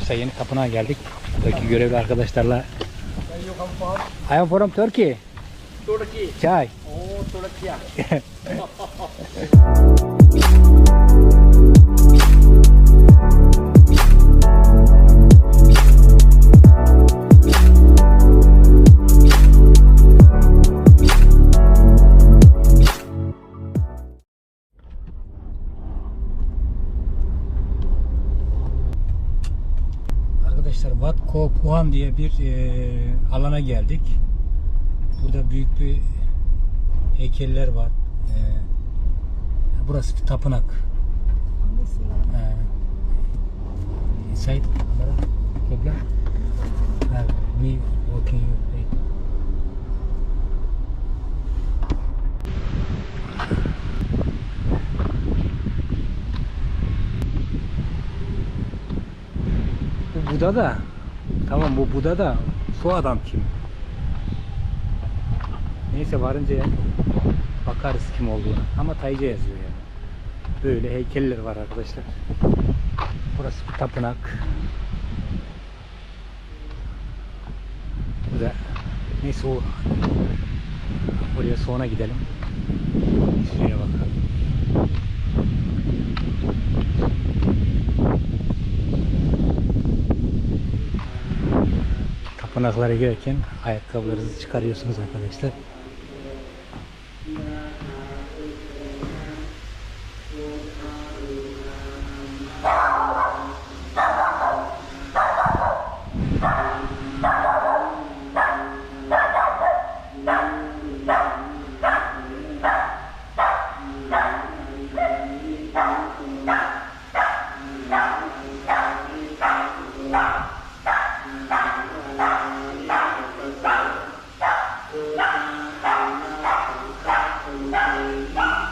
Arkadaşlar yeni tapınağa geldik. Buradaki görevli arkadaşlarla. I am from Turkey. Turkey. Çay. Oh, Turkey. Ko Puan diye bir e, alana geldik. Burada büyük bir heykeller var. E, burası bir tapınak. E, Said, kebla. Me walking you. Bu Buda da tamam bu Buda da şu adam kim? Neyse varınca bakarız kim olduğunu. Ama Tayca yazıyor yani. Böyle heykeller var arkadaşlar. Burası bir tapınak. Da neyse o oraya sonra gidelim. Şuraya bakalım. Tapınaklara girerken ayakkabılarınızı çıkarıyorsunuz arkadaşlar.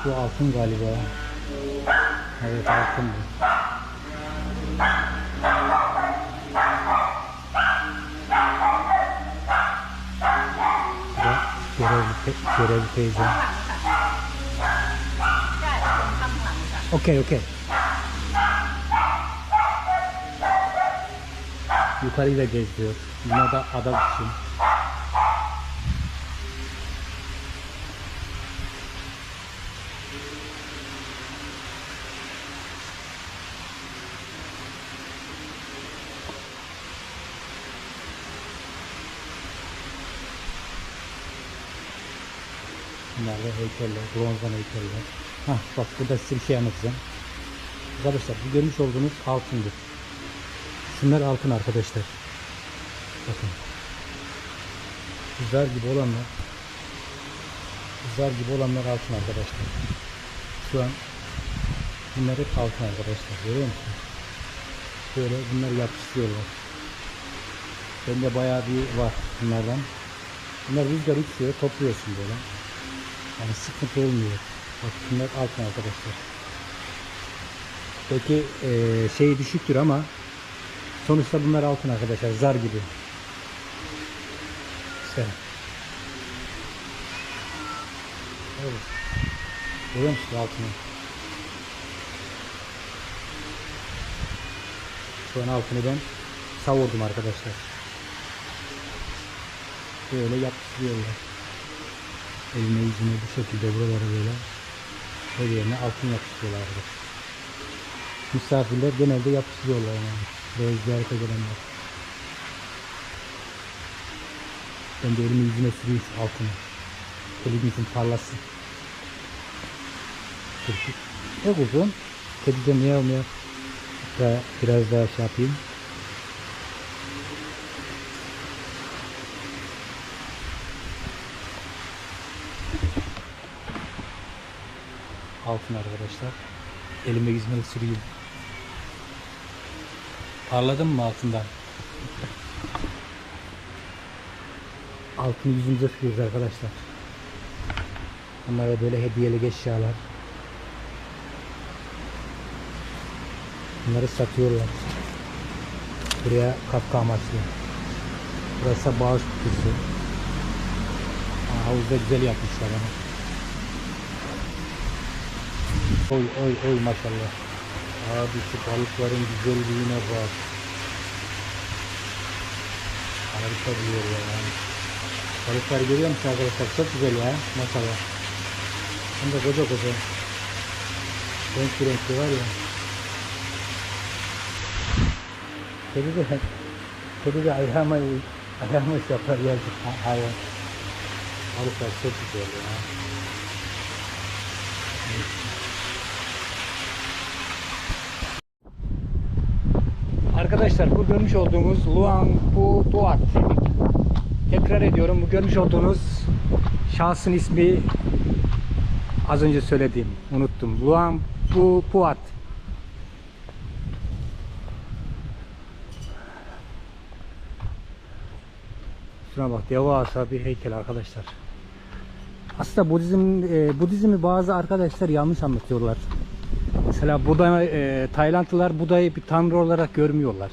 Bu altın galiba. Evet altın bu. Bu da görevli, te- görevli teyze. Okey okey. Yukarıyı da geziyor. Buna da ada için. Da heykeller, bronzdan heykeller. Hah bak burada size bir şey anlatacağım. Arkadaşlar bu görmüş olduğunuz altındır. Şunlar altın arkadaşlar. Bakın. Zar gibi olanlar zar gibi olanlar altın arkadaşlar. Şu an bunlar hep altın arkadaşlar. Görüyor musunuz? Böyle bunlar yapıştırıyorlar. Bende bayağı bir var bunlardan. Bunlar rüzgar uçuyor, topluyorsun böyle. Yani sıkıntı olmuyor. Bak bunlar altın arkadaşlar. Peki eee şey düşüktür ama sonuçta bunlar altın arkadaşlar. Zar gibi. İşte. Evet. Görüyor musun altını? Şu an altını ben savurdum arkadaşlar. Böyle yapıştırıyorlar. Eline yüzüne bu şekilde buralara böyle her yerine altın yapıştırıyorlar arkadaşlar. Misafirler genelde yapıştırıyorlar yani. Böyle ziyarete gelenler. Ben de elimi yüzüne süreyim altını. Elimizin parlasın. Ne kuzum? Kedi de miyav miyav. Biraz daha şey yapayım. Altın arkadaşlar. Elime yüzüme süreyim. Parladın mı altından? Altını yüzümüze sürüyoruz arkadaşlar. Bunlara böyle hediyelik eşyalar. Bunları satıyorlar. Buraya katkı amaçlı. Burası bağış kutusu. Havuzda güzel yapmışlar ama. Oy oy oy maşallah. Abi şu balıkların güzelliğine bak. Harika bir yer ya. Balıklar görüyor musun arkadaşlar? Çok güzel ya. Maşallah. Hem de koca koca. Renkli renkli var ya. Kedi de, kedi de ayağıma, ayağıma yapar yazık ha- hayvan. Balıklar çok güzel ya. Arkadaşlar bu görmüş olduğumuz Luang Pu Tuat. Tekrar ediyorum bu görmüş olduğunuz şahsın ismi az önce söylediğim unuttum. Luang Pu Puat. Şuna bak devasa bir heykel arkadaşlar. Aslında Budizm e, Budizmi bazı arkadaşlar yanlış anlatıyorlar. Mesela Buda, e, Taylandlılar Buda'yı bir tanrı olarak görmüyorlar.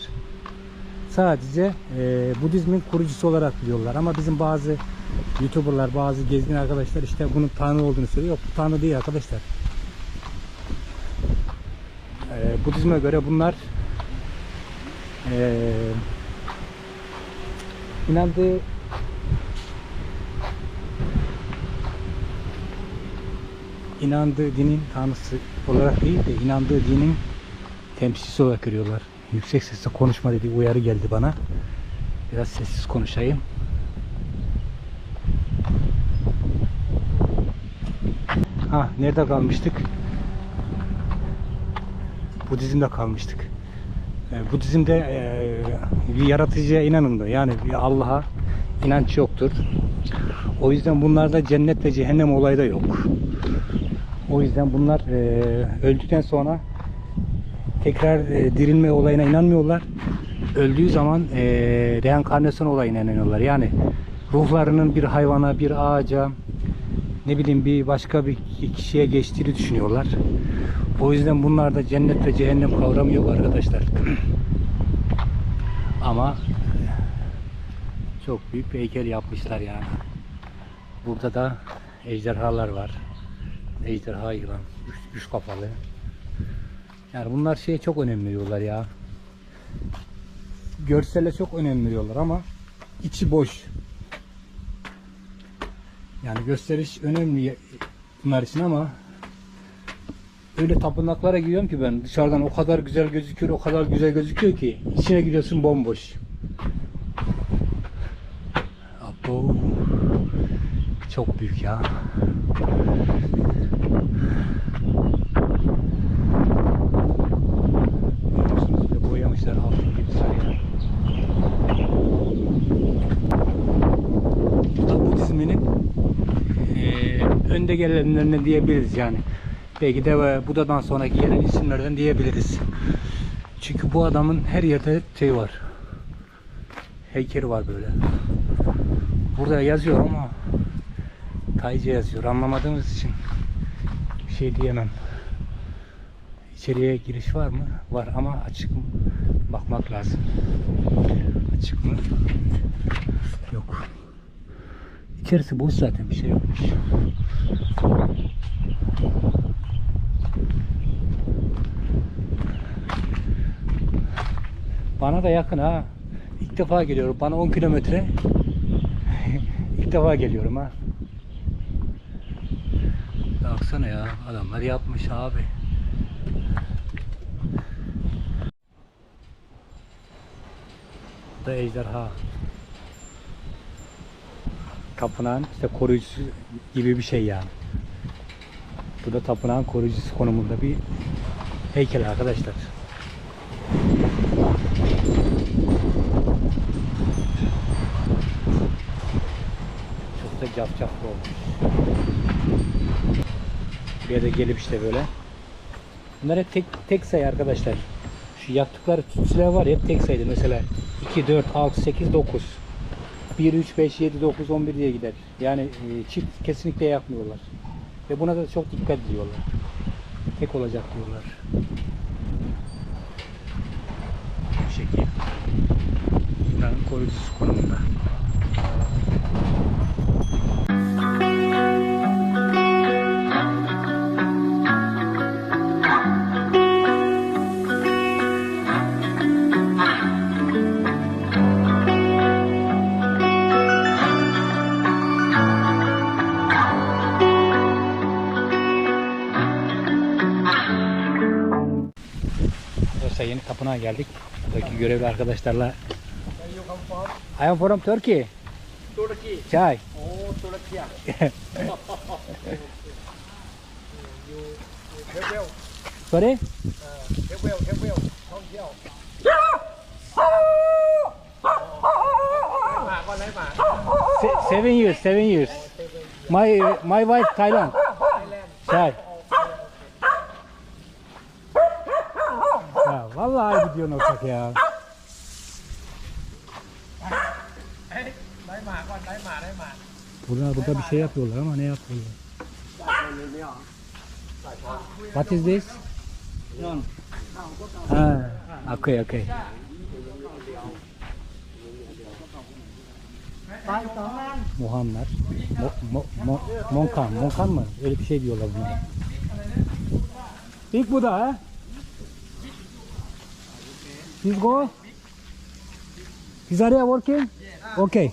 Sadece e, Budizmin kurucusu olarak biliyorlar. Ama bizim bazı YouTuber'lar, bazı gezgin arkadaşlar işte bunun tanrı olduğunu söylüyor. Yok bu tanrı değil arkadaşlar. E, Budizme göre bunlar e, inandığı inandığı dinin tanrısı olarak değil de inandığı dinin temsilcisi olarak görüyorlar. Yüksek sesle konuşma dedi uyarı geldi bana. Biraz sessiz konuşayım. Ha nerede kalmıştık? Budizm'de kalmıştık. E, Budizm'de e, bir yaratıcıya inanıldı. Yani bir Allah'a inanç yoktur. O yüzden bunlarda cennet ve cehennem olayı da yok. O yüzden bunlar e, öldükten sonra tekrar e, dirilme olayına inanmıyorlar. Öldüğü zaman e, reenkarnasyon olayına inanıyorlar. Yani ruhlarının bir hayvana, bir ağaca, ne bileyim bir başka bir kişiye geçtiğini düşünüyorlar. O yüzden bunlarda cennet ve cehennem kavramı yok arkadaşlar. Ama çok büyük bir heykel yapmışlar yani. Burada da ejderhalar var. Ejderha yılan. Üç, üç kafalı. Yani bunlar şeye çok önem veriyorlar ya. Görsele çok önem veriyorlar ama içi boş. Yani gösteriş önemli bunlar için ama öyle tapınaklara gidiyorum ki ben dışarıdan o kadar güzel gözüküyor, o kadar güzel gözüküyor ki içine gidiyorsun bomboş. Abo. Çok büyük ya. Bu da önde gelenlerinden diyebiliriz yani. Belki de Buda'dan sonraki gelen isimlerden diyebiliriz. Çünkü bu adamın her yerde şey var. Heykeli var böyle. Burada yazıyor ama Tayca yazıyor. Anlamadığımız için bir şey diyemem. İçeriye giriş var mı? Var ama açık mı? Bakmak lazım. Açık mı? Yok. İçerisi boş zaten bir şey yokmuş. Bana da yakın ha. İlk defa geliyorum. Bana 10 kilometre. İlk defa geliyorum ha. Baksana ya adamlar yapmış abi. Bu da ejderha. Tapınağın işte koruyucusu gibi bir şey yani. Bu da tapınağın koruyucusu konumunda bir heykel arkadaşlar. Çok da cafcaflı olmuş. Buraya da gelip işte böyle. Bunlar hep tek, tek sayı arkadaşlar. Şu yaptıkları tütsüler var ya hep tek sayıdır. Mesela 2, 4, 6, 8, 9. 1, 3, 5, 7, 9, 11 diye gider. Yani e, çift kesinlikle yapmıyorlar. Ve buna da çok dikkat ediyorlar. Tek olacak diyorlar. Bu şekil. Buranın koruyucusu konumunda. Tapınağa geldik. Buradaki görevli arkadaşlarla I am from Turkey. Turkey. Çay. Oh, Turkey. Sorry? Se- seven years, seven years. My my wife Thailand. Çay. Ya vallahi ayıp ediyorsun ortak ya. ได้หมาก่อน ได้หมา ได้หมา Burada burada bir şey yapıyorlar ama ne yapıyorlar? What is this? Ha, okay okay. Muhammed, Mo, Mo, Mo, Monkan, Monkan mı? Öyle bir şey diyorlar buna. İlk bu da ha? Please go. Is area working? Okay.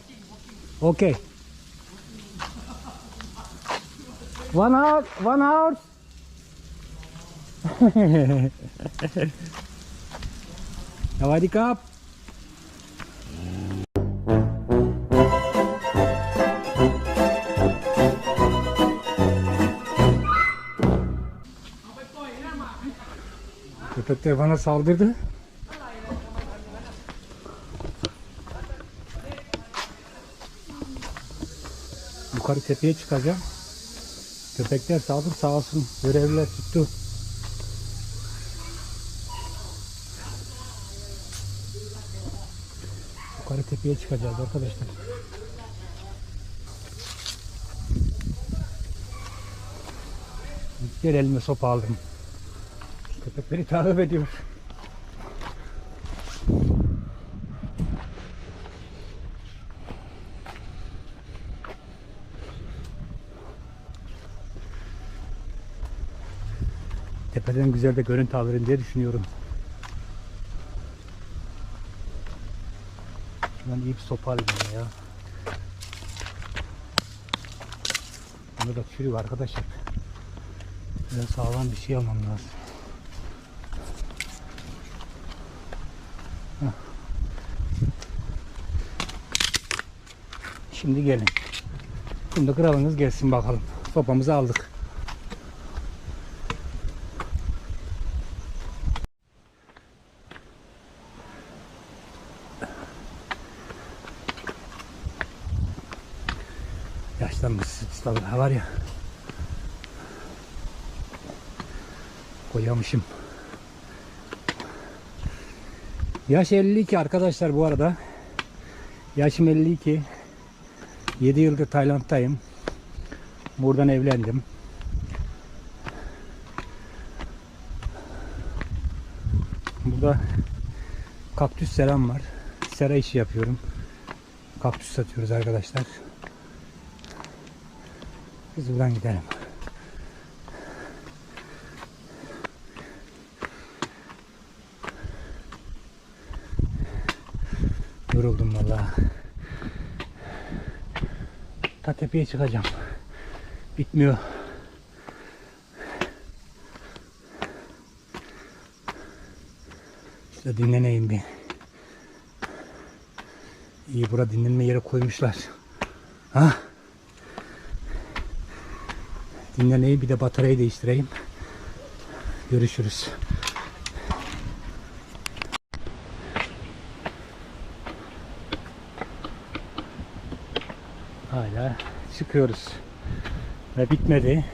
Okay. One hour, one hour. Sawadee Cup. Köpekler bana saldırdı. Yukarı tepeye çıkacağım. Köpekler sağdır sağ olsun. Görevliler tuttu. Yukarı tepeye çıkacağız arkadaşlar. Bir elime sopa aldım. Köpekleri takip ediyor. Tepeden güzel de görüntü alırım diye düşünüyorum. Ben iyi bir sopa alayım ya. Bunda da çürük arkadaşlar. Böyle sağlam bir şey almam lazım. Şimdi gelin. Şimdi kralınız gelsin bakalım. Sopamızı aldık. Tabii var ya. Koyamışım. Yaş 52 arkadaşlar bu arada. Yaşım 52. 7 yıldır Tayland'dayım. Buradan evlendim. Burada kaktüs seram var. Sera işi yapıyorum. Kaktüs satıyoruz arkadaşlar. Biz buradan gidelim. Yoruldum valla. Ta tepeye çıkacağım. Bitmiyor. İşte dinleneyim bir. İyi burada dinlenme yeri koymuşlar. Ha? Dinleneyim bir de bataryayı değiştireyim. Görüşürüz. Hala çıkıyoruz. Ve bitmedi.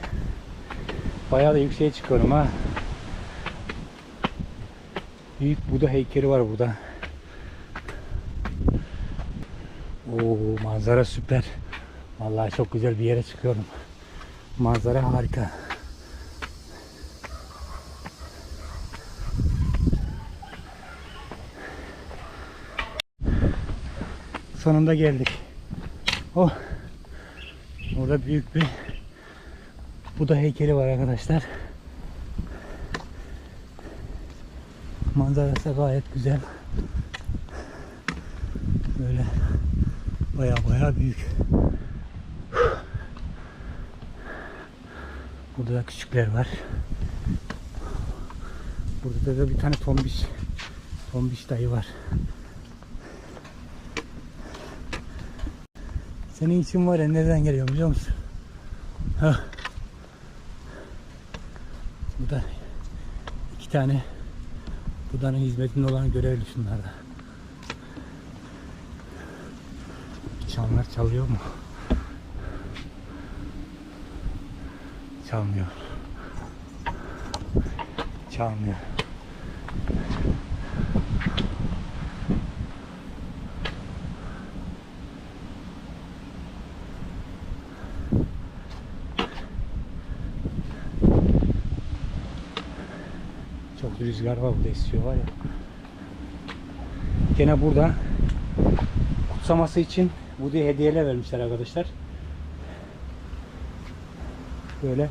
Bayağı da yükseğe çıkıyorum ha. Büyük Buda heykeli var burada. Oo manzara süper. Vallahi çok güzel bir yere çıkıyorum. Manzara harika. Sonunda geldik. Oh. Burada büyük bir Buda heykeli var arkadaşlar. Manzarası gayet güzel. Böyle baya baya büyük. Burada da küçükler var. Burada da bir tane tombiş Tombiş dayı var. Senin için var ya nereden geliyor biliyor musun? Hah. Bu da iki tane Buda'nın hizmetinde olan görevli şunlarda. Çanlar çalıyor mu? Çalmıyor. Çalmıyor. Çok rüzgar var burada esiyor var ya. Gene burada kutsaması için bu diye hediyeler vermişler arkadaşlar. Böyle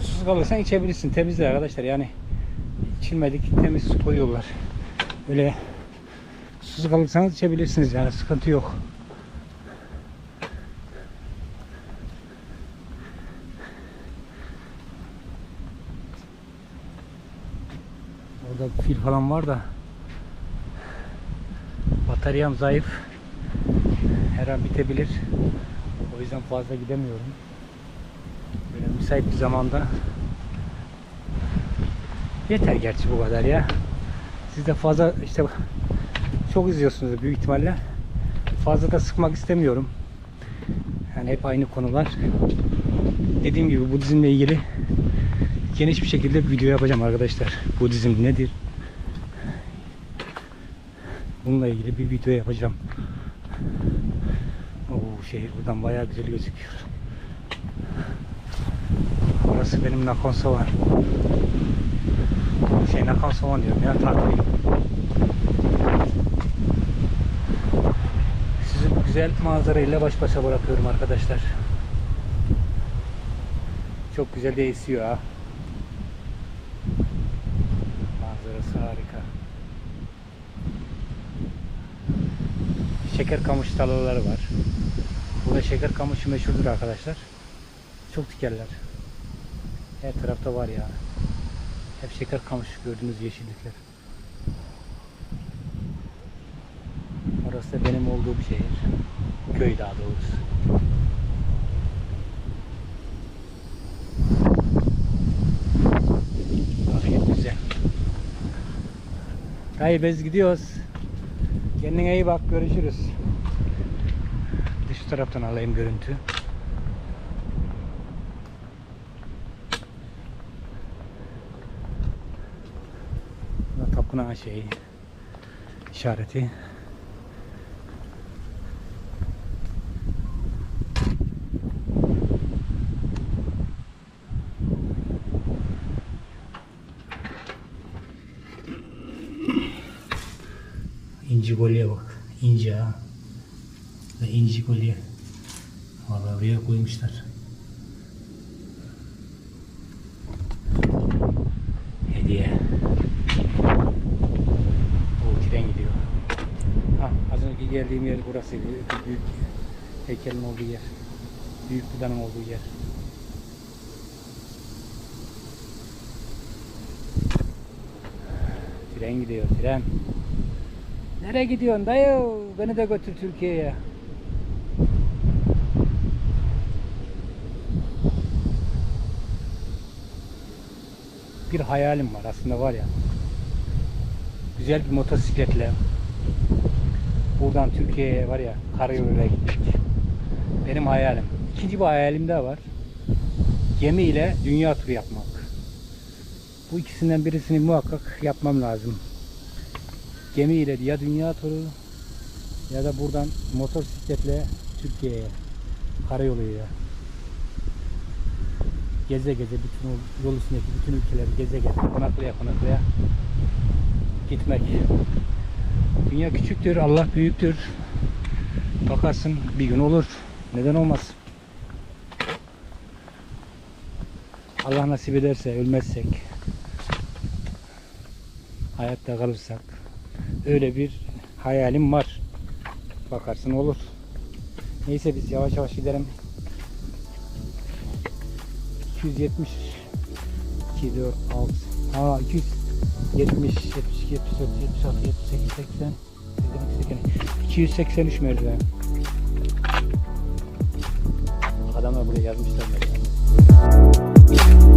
susuz kalırsan içebilirsin. Temizler arkadaşlar yani içilmedik temiz su koyuyorlar. Böyle susuz kalırsanız içebilirsiniz yani sıkıntı yok. Orada fil falan var da bataryam zayıf. Her an bitebilir. O yüzden fazla gidemiyorum. Müsait bir zamanda yeter gerçi bu kadar ya. Siz de fazla işte çok izliyorsunuz büyük ihtimalle. Fazla da sıkmak istemiyorum. Yani hep aynı konular. Dediğim gibi Budizmle ilgili geniş bir şekilde bir video yapacağım arkadaşlar. Budizm nedir? Bununla ilgili bir video yapacağım. Oo, şehir buradan bayağı güzel gözüküyor. Orası benim Nakonsovan. Şey Nakonsovan diyorum ya Tatmin. Sizi bu güzel manzarayla baş başa bırakıyorum arkadaşlar. Çok güzel de esiyor ha. Manzarası harika. Şeker kamış tarlaları var. Burada şeker kamışı meşhurdur arkadaşlar. Çok dikerler. Her tarafta var ya. Hep şeker kamış gördüğünüz yeşillikler. Orası da benim olduğum şehir. Köy daha doğrusu. Gayet güzel. Dayı biz gidiyoruz. Kendine iyi bak görüşürüz. Bir taraftan alayım görüntü. Bu da tapınağı şeyi işareti. İnci kolye bak. İnci ha. Ve inci kolye. Vallahi buraya koymuşlar. Hediye. O tren gidiyor. Ha, az önce geldiğim yer burasıydı. Büyük heykelin olduğu yer. Büyük Buda'nın olduğu yer. Tren gidiyor, tren. Nereye gidiyorsun dayı? Beni de götür Türkiye'ye. Bir hayalim var aslında var ya. Güzel bir motosikletle buradan Türkiye'ye var ya karayoluyla gitmek. Benim hayalim. İkinci bir hayalim daha var. Gemi ile dünya turu yapmak. Bu ikisinden birisini muhakkak yapmam lazım gemiyle ya dünya turu ya da buradan motosikletle Türkiye'ye karayoluyla geze geze bütün yol üstündeki bütün ülkeleri geze geze konaklaya konaklaya gitmek. Dünya küçüktür, Allah büyüktür. Bakarsın bir gün olur. Neden olmaz? Allah nasip ederse ölmezsek hayatta kalırsak öyle bir hayalim var. Bakarsın olur. Neyse biz yavaş yavaş gidelim. 270 2 4 6 ha 200 70, 72, 74, 76, 78, 80, 82, 283 merdiven. Adamlar buraya yazmışlar merdiven.